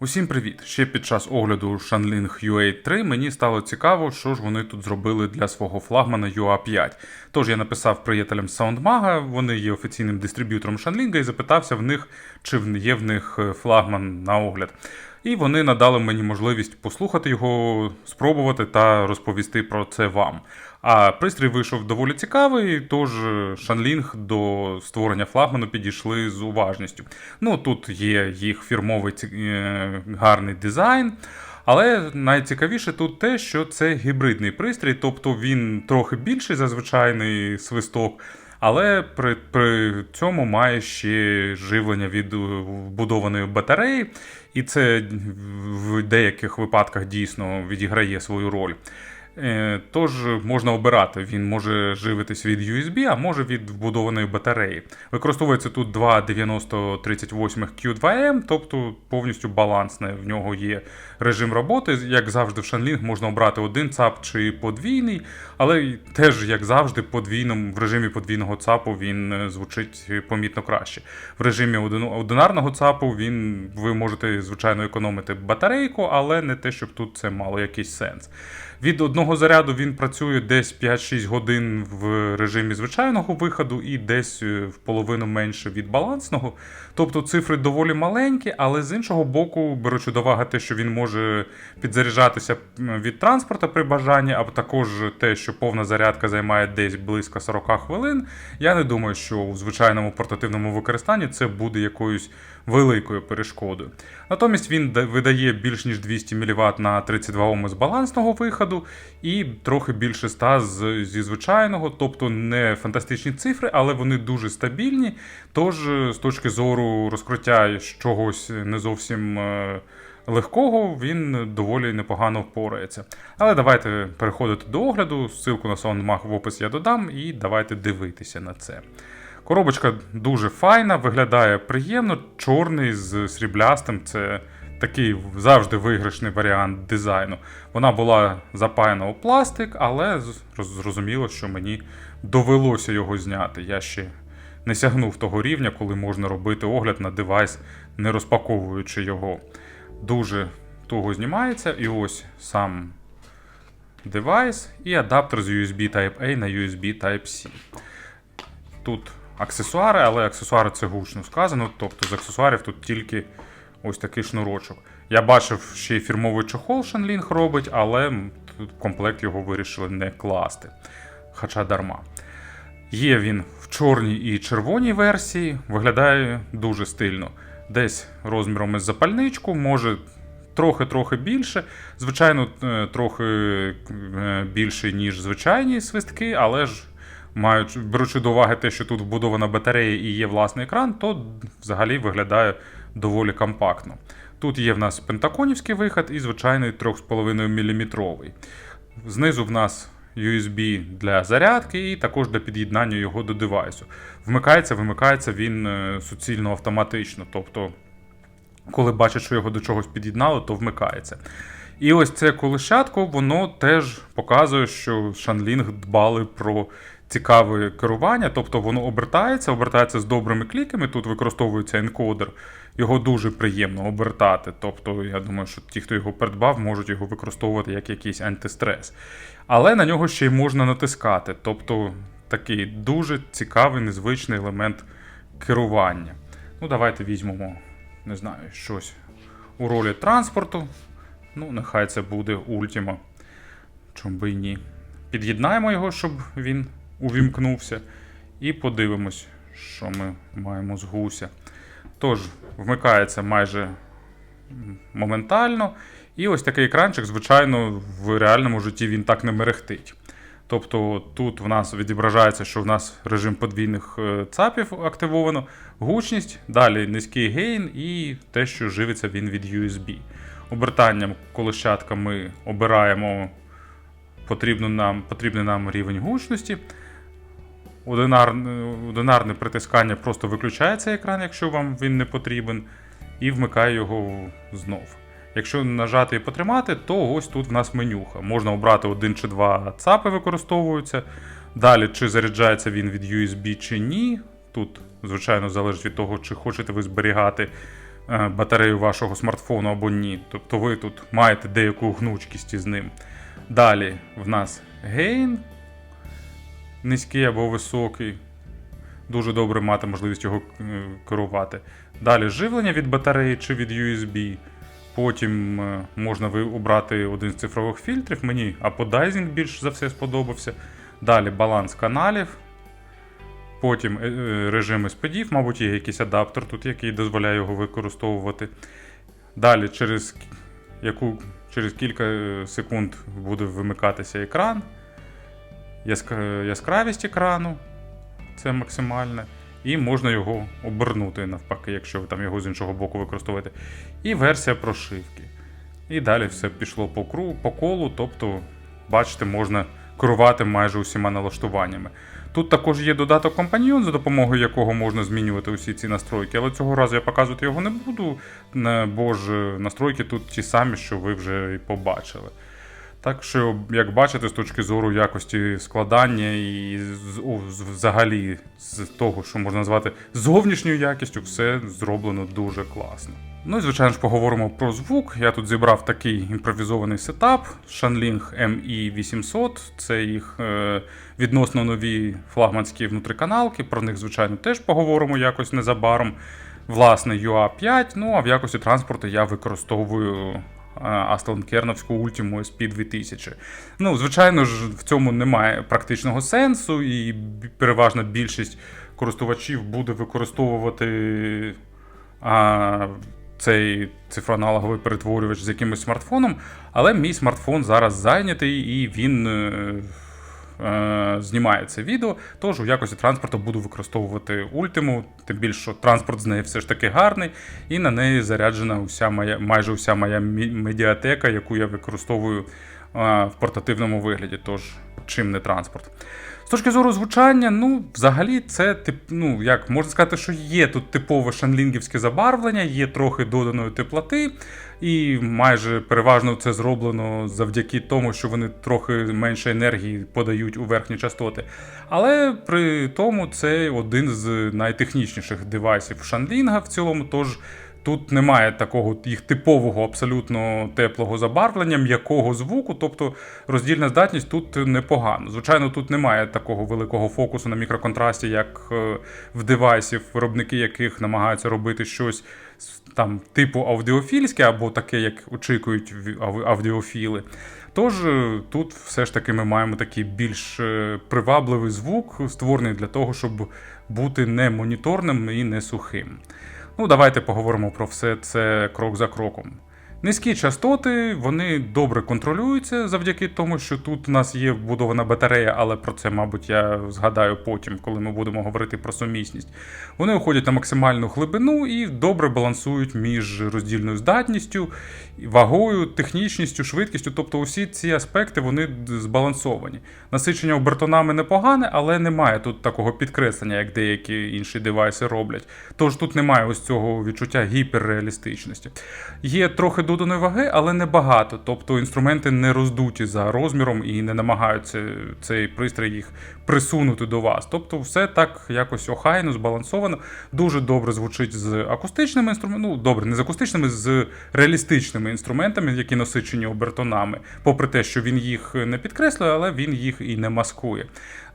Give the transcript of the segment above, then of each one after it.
Усім привіт! Ще під час огляду Shanling UA 3 мені стало цікаво, що ж вони тут зробили для свого флагмана UA 5. Тож я написав приятелям з SoundMag, вони є офіційним дистриб'ютором Shanling, і запитався в них, чи є в них е, флагман на огляд. І вони надали мені можливість послухати його, спробувати та розповісти про це вам. А пристрій вийшов доволі цікавий, тож Shanling до створення флагману підійшли з уважністю. Ну тут є їх фірмовий е, гарний дизайн. Але найцікавіше тут те, що це гібридний пристрій, тобто він трохи більший за звичайний свисток, але при, при цьому має ще живлення від е, вбудованої батареї, і це в деяких випадках дійсно відіграє свою роль. Е, Тож можна обирати, він може живитись від USB, а може від вбудованої батареї. Використовується тут два 9038 Q2M, тобто повністю балансне. В нього є режим роботи. Як завжди, в Shanling можна обрати один ЦАП чи подвійний, але теж, як завжди, подвійним, в режимі подвійного ЦАПу він е, звучить помітно краще. В режимі одинарного ЦАПу він, ви можете, звичайно, економити батарейку, але не те, щоб тут це мало якийсь сенс. Від одного заряду він працює десь 5-6 годин в режимі звичайного виходу і десь е, в половину менше від балансного. Тобто цифри доволі маленькі, але з іншого боку, беручи до уваги те, що він може підзаряджатися від транспорту при бажанні, а також те, що повна зарядка займає десь близько 40 хвилин, я не думаю, що у звичайному портативному використанні це буде якоюсь великою перешкодою. Натомість він видає більш ніж 200 мВт на 32 Ом з балансного виходу і трохи більше 100 з, зі звичайного, тобто не фантастичні цифри, але вони дуже стабільні. Тож, е, з точки зору розкриття чогось не зовсім. е, Легкого він доволі непогано впорається. Але давайте переходити до огляду. Ссылку на SoundMag в описі я додам, і давайте дивитися на це. Коробочка дуже файна, виглядає приємно, чорний з сріблястим. Це такий завжди виграшний варіант дизайну. Вона була запаяна у пластик, але зрозуміло, що мені довелося його зняти. Я ще не сягнув того рівня, коли можна робити огляд на девайс, не розпаковуючи його. Дуже туго знімається, і ось сам девайс і адаптер з USB Type-A на USB Type-C. Тут аксесуари, але аксесуари це гучно сказано. Тобто з аксесуарів тут тільки ось такий шнурочок. Я бачив, ще й фірмовий чохол Shanling робить, але тут комплект його вирішили не класти. Хоча дарма. Є він в чорній і червоній версії, виглядає дуже стильно. Десь розміром із запальничку, може трохи-трохи більше. Звичайно, е, трохи е, більше, ніж звичайні свистки, але ж маючи, беручи до уваги те, що тут вбудована батарея і є власний екран, то взагалі виглядає доволі компактно. Тут є в нас пентаконівський виход і звичайний 3,5 мм. Знизу в нас USB для зарядки і також для під'єднання його до девайсу. Вмикається, вимикається він е, суцільно автоматично. Тобто, коли бачить, що його до чогось під'єднали, то вмикається. І ось це колишатко, воно теж показує, що Shanling дбали про цікаве керування, тобто воно обертається, обертається з добрими кліками. Тут використовується енкодер. Його дуже приємно обертати. Тобто, я думаю, що ті, хто його придбав, можуть його використовувати як якийсь антистрес. Але на нього ще й можна натискати. Тобто такий дуже цікавий, незвичний елемент керування. Ну, давайте візьмемо, не знаю, щось у ролі транспорту. Ну, нехай це буде Ultima. Чому би і ні. Під'єднаємо його, щоб він увімкнувся. І подивимось, що ми маємо з гуся. Тож, вмикається майже моментально. І ось такий екранчик, звичайно, в реальному житті він так не мерехтить. Тобто тут в нас відображається, що в нас режим подвійних е, ЦАПів активовано, гучність, далі низький гейн і те, що живиться він від USB. Обертанням колещатка ми обираємо потрібну нам, потрібний нам рівень гучності. Одинарне, притискання просто виключає цей екран, якщо вам він не потрібен, і вмикає його знов. Якщо нажати і потримати, то ось тут в нас менюха. Можна обрати один чи два ЦАПи використовуються. Далі, чи заряджається він від USB чи ні. Тут, звичайно, залежить від того, чи хочете ви зберігати е, батарею вашого смартфону або ні. Тобто ви тут маєте деяку гнучкість із ним. Далі в нас гейн низький або високий. Дуже добре мати можливість його е, керувати. Далі живлення від батареї чи від USB. Потім е, можна обрати один з цифрових фільтрів. Мені аподайзінг більш за все сподобався. Далі баланс каналів. Потім е, е, режим сподів, мабуть, є якийсь адаптер тут, який дозволяє його використовувати. Далі через, яку, через кілька секунд буде вимикатися екран. Яск- Яскравість екрану це максимальне. І можна його обернути навпаки, якщо ви там його з іншого боку використовуєте. І версія прошивки. І далі все пішло по кругу, по колу, тобто, бачите, можна керувати майже усіма налаштуваннями. Тут також є додаток компаньйон, за допомогою якого можна змінювати усі ці настройки, але цього разу я показувати його не буду, бо ж настройки тут ті самі, що ви вже і побачили. Так що, як бачите, з точки зору якості складання і взагалі з того, що можна назвати зовнішньою якістю, все зроблено дуже класно. Ну і звичайно ж поговоримо про звук. Я тут зібрав такий імпровізований сетап Shanling ME800. Це їх е, відносно нові флагманські внутриканалки. Про них, звичайно, теж поговоримо якось незабаром. Власне, UA5, ну а в якості транспорту я використовую Аслан Керновську Ultimo SP 2000. Ну, звичайно ж, в цьому немає практичного сенсу, і переважна більшість користувачів буде використовувати а, цей цифроаналоговий перетворювач з якимось смартфоном, але мій смартфон зараз зайнятий і він. Е, Знімає це відео, тож у якості транспорту буду використовувати ультиму, тим більше, що транспорт з неї все ж таки гарний, і на неї заряджена уся моя, майже уся моя медіатека, яку я використовую е, в портативному вигляді. Тож, чим не транспорт. З точки зору звучання, ну, взагалі, це тип, ну, як можна сказати, що є тут типове шанлінгівське забарвлення, є трохи доданої теплоти, і майже переважно це зроблено завдяки тому, що вони трохи менше енергії подають у верхні частоти. Але при тому це один з найтехнічніших девайсів шанлінга в цілому. Тож Тут немає такого їх типового абсолютно теплого забарвлення, м'якого звуку, тобто роздільна здатність тут непогано. Звичайно, тут немає такого великого фокусу на мікроконтрасті, як е, в девайсів, виробники яких намагаються робити щось там типу аудіофільське, або таке, як очікують аудіофіли. Тож е, тут все ж таки ми маємо такий більш е, привабливий звук, створений для того, щоб бути не моніторним і не сухим. Ну, давайте поговоримо про все це крок за кроком. Низькі частоти вони добре контролюються завдяки тому, що тут у нас є вбудована батарея, але про це, мабуть, я згадаю потім, коли ми будемо говорити про сумісність. Вони уходять на максимальну глибину і добре балансують між роздільною здатністю, вагою, технічністю, швидкістю. Тобто усі ці аспекти вони збалансовані. Насичення обертонами непогане, але немає тут такого підкреслення, як деякі інші девайси роблять. Тож тут немає ось цього відчуття гіперреалістичності. Є трохи доданої ваги, але не багато. Тобто інструменти не роздуті за розміром і не намагаються цей пристрій їх присунути до вас. Тобто, все так якось охайно, збалансовано, дуже добре звучить з акустичними інструментами. Ну, добре, не з акустичними, з реалістичними інструментами, які насичені обертонами. Попри те, що він їх не підкреслює, але він їх і не маскує.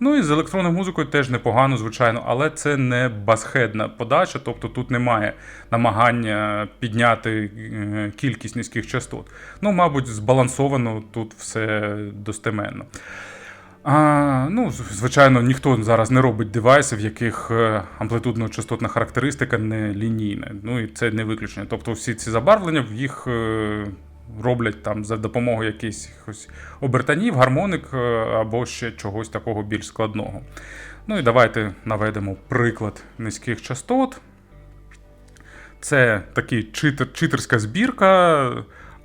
Ну і з електронною музикою теж непогано, звичайно, але це не басхедна подача, тобто тут немає намагання підняти е, кількість низьких частот. Ну, мабуть, збалансовано тут все достеменно. А, ну, звичайно, ніхто зараз не робить девайси, в яких е, амплитудно-частотна характеристика не лінійна. Ну і це не виключення. Тобто всі ці забарвлення їх е, роблять там за допомогою якихось обертанів, гармоник е, або ще чогось такого більш складного. Ну і давайте наведемо приклад низьких частот. Це такий читер, читерська збірка.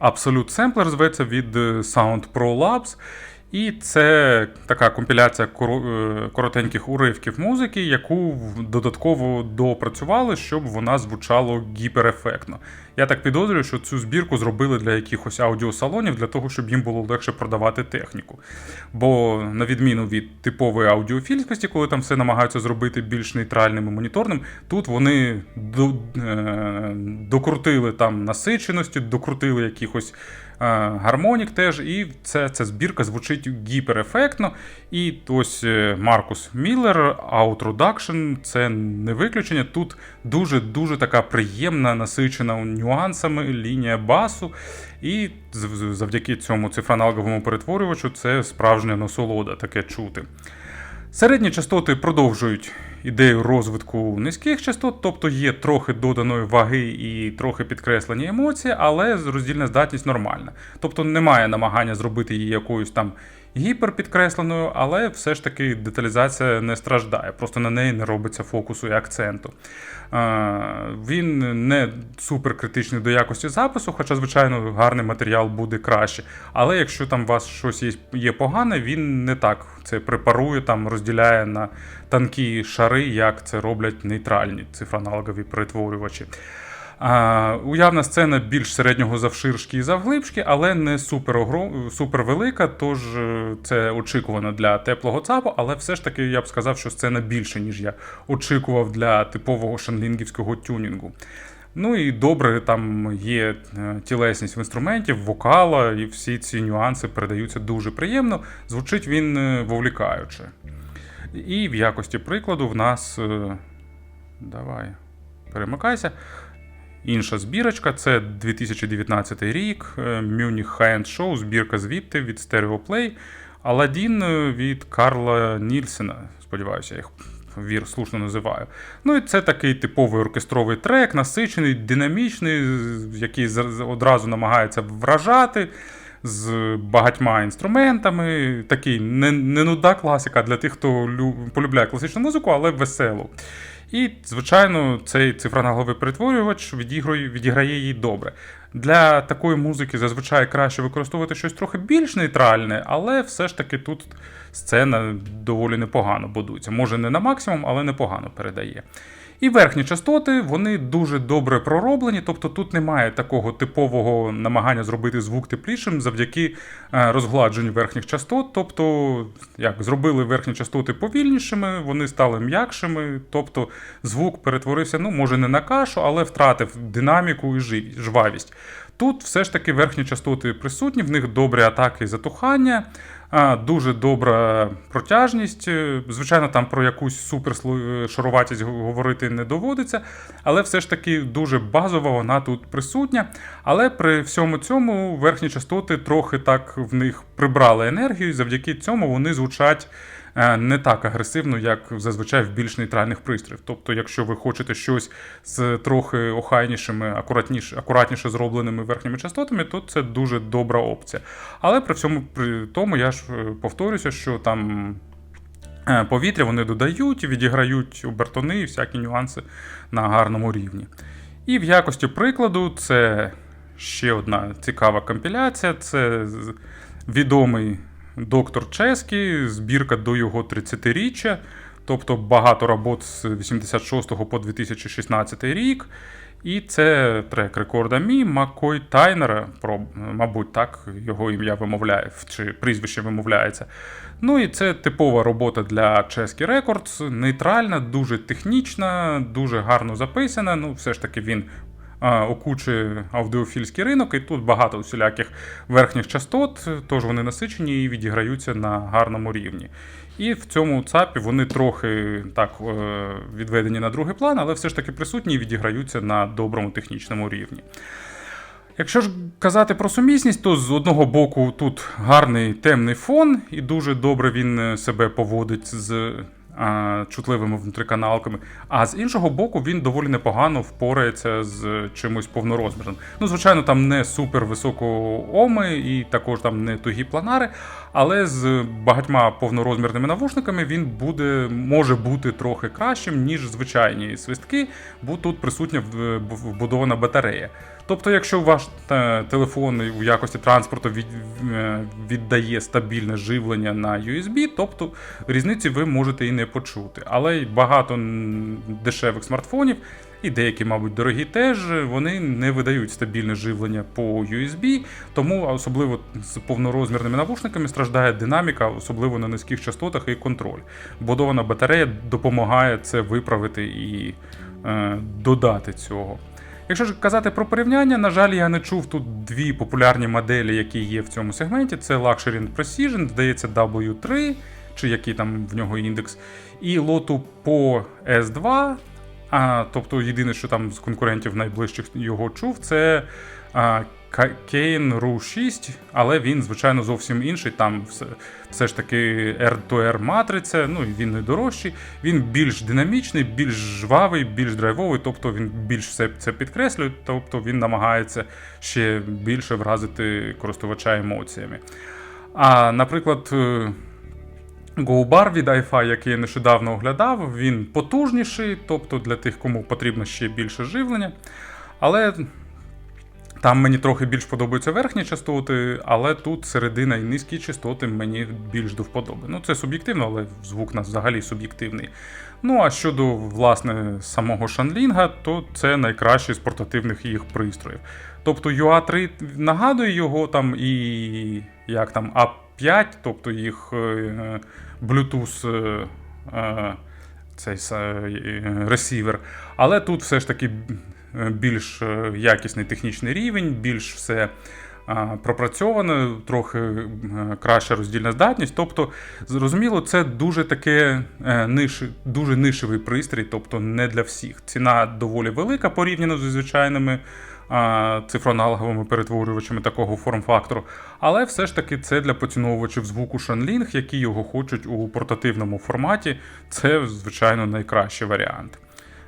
Absolute Sampler зветься від е, Sound Pro Labs. І це така компіляція е, коротеньких уривків музики, яку додатково допрацювали, щоб вона звучала гіперефектно. Я так підозрюю, що цю збірку зробили для якихось аудіосалонів, для того, щоб їм було легше продавати техніку. Бо, на відміну від типової аудіофільськості, коли там все намагаються зробити більш нейтральним і моніторним, тут вони до, е, докрутили там насиченості, докрутили якихось е, гармонік теж, і це, ця збірка звучить гіперефектно. І ось е, Маркус Міллер, Outroduction, це не виключення. Тут дуже-дуже така приємна, насичена нюансами лінія басу. І завдяки цьому цифроаналоговому перетворювачу це справжня насолода таке чути. Середні частоти продовжують ідею розвитку низьких частот, тобто є трохи доданої ваги і трохи підкреслені емоції, але роздільна здатність нормальна. Тобто немає намагання зробити її якоюсь там гіперпідкресленою, але все ж таки деталізація не страждає, просто на неї не робиться фокусу і акценту. Е, Він не суперкритичний до якості запису, хоча, звичайно, гарний матеріал буде краще. Але якщо там у вас щось є, погане, він не так це препарує, там розділяє на танкі шари, як це роблять нейтральні цифроаналогові перетворювачі. Уявна сцена більш середнього завширшки і завглибшки, але не супер, супер велика, тож е, це очікувано для теплого ЦАПу, але все ж таки я б сказав, що сцена більше, ніж я очікував для типового шанлінгівського тюнінгу. Ну і добре, там є е, тілесність в інструменті, вокала, і всі ці нюанси передаються дуже приємно. Звучить він е, вовлікаюче. І в якості прикладу в нас. Давай, перемикайся. Інша збірочка це 2019 рік, е, Munich High-End збірка звідти від Stereoplay, Аладдін е, від Карла Нільсена. Сподіваюся, я їх вір слушно називаю. Ну і це такий типовий оркестровий трек, насичений, динамічний, який одразу намагається вражати. З багатьма інструментами, такий не, не нуда класика для тих, хто лю- полюбляє класичну музику, але веселу. І, звичайно, цей цифроаналоговий перетворювач відіграє, відіграє її добре. Для такої музики зазвичай краще використовувати щось трохи більш нейтральне, але все ж таки тут сцена доволі непогано будується. Може не на максимум, але непогано передає. І верхні частоти вони дуже добре пророблені, тобто тут немає такого типового намагання зробити звук теплішим завдяки е, розгладженню верхніх частот. Тобто, як зробили верхні частоти повільнішими, вони стали м'якшими, тобто звук перетворився, ну, може, не на кашу, але втратив динаміку і жвавість. Тут все ж таки верхні частоти присутні, в них добрі атаки і затухання, дуже добра протяжність. Е, Звичайно, там про якусь супершаруватість говорити не доводиться, але все ж таки дуже базова вона тут присутня. Але при всьому цьому верхні частоти трохи так в них прибрали енергію, і завдяки цьому вони звучать е, не так агресивно, як зазвичай в більш нейтральних пристроїв. Тобто, якщо ви хочете щось з трохи охайнішими, акуратніше, акуратніше зробленими верхніми частотами, то це дуже добра опція. Але при всьому при тому я ж е, повторюся, що там. е, Повітря вони додають, відіграють обертони і всякі нюанси на гарному рівні. І в якості прикладу, це ще одна цікава компіляція. Це відомий доктор Чеський, збірка до його 30-річчя, тобто багато робот з 86 по 2016 рік. І це трек рекорда Мі Маккой Тайнера, про, мабуть, так його ім'я вимовляє, чи прізвище вимовляється. Ну і це типова робота для Chesky Records, нейтральна, дуже технічна, дуже гарно записана. Ну, все ж таки він а, окучує аудіофільський ринок, і тут багато усіляких верхніх частот, тож вони насичені і відіграються на гарному рівні. І в цьому ЦАПі вони трохи так е, відведені на другий план, але все ж таки присутні і відіграються на доброму технічному рівні. Якщо ж казати про сумісність, то з одного боку тут гарний темний фон, і дуже добре він е, себе поводить з чутливими внутриканалками. А з іншого боку, він доволі непогано впорається з чимось повнорозмірним. Ну, звичайно, там не супер високого оми і також там не тугі планари, але з багатьма повнорозмірними навушниками він буде, може бути трохи кращим, ніж звичайні свистки, бо тут присутня вбудована батарея. Тобто, якщо ваш е, телефон у якості транспорту е, віддає стабільне живлення на USB, тобто різниці ви можете і не почути. Але багато дешевих смартфонів, і деякі, мабуть, дорогі теж, вони не видають стабільне живлення по USB, тому особливо з повнорозмірними навушниками страждає динаміка, особливо на низьких частотах і контроль. Будована батарея допомагає це виправити і е, додати цього. Якщо ж казати про порівняння, на жаль, я не чув тут дві популярні моделі, які є в цьому сегменті. Це Luxury and Precision, здається, W3, чи який там в нього індекс, і лоту по S2. А, тобто єдине, що там з конкурентів найближчих його чув, це а, Kane Ru 6, але він, звичайно, зовсім інший. Там все, все ж таки R2R матриця, ну і він не дорожчий. Він більш динамічний, більш жвавий, більш драйвовий, тобто він більш все це підкреслює, тобто він намагається ще більше вразити користувача емоціями. А, наприклад, е, GoBar від iFi, який я нещодавно оглядав, він потужніший, тобто для тих, кому потрібно ще більше живлення. Але там мені трохи більш подобаються верхні частоти, але тут середина і низькі частоти мені більш до вподоби. Ну, це суб'єктивно, але звук нас взагалі суб'єктивний. Ну а щодо власне самого Шанлінга, то це найкращий з портативних їх пристроїв. Тобто UA3 нагадує його там і як там A5, тобто їх е, Bluetooth. е, е, цей ресівер. Але тут все ж таки більш е, якісний технічний рівень, більш все а, пропрацьовано, трохи е, краща роздільна здатність. Тобто, зрозуміло, це дуже таке е, ниш, дуже нишевий пристрій, тобто не для всіх. Ціна доволі велика порівняно зі звичайними цифроаналоговими перетворювачами такого форм-фактору. Але все ж таки це для поціновувачів звуку Shanling, які його хочуть у портативному форматі. Це, звичайно, найкращий варіант.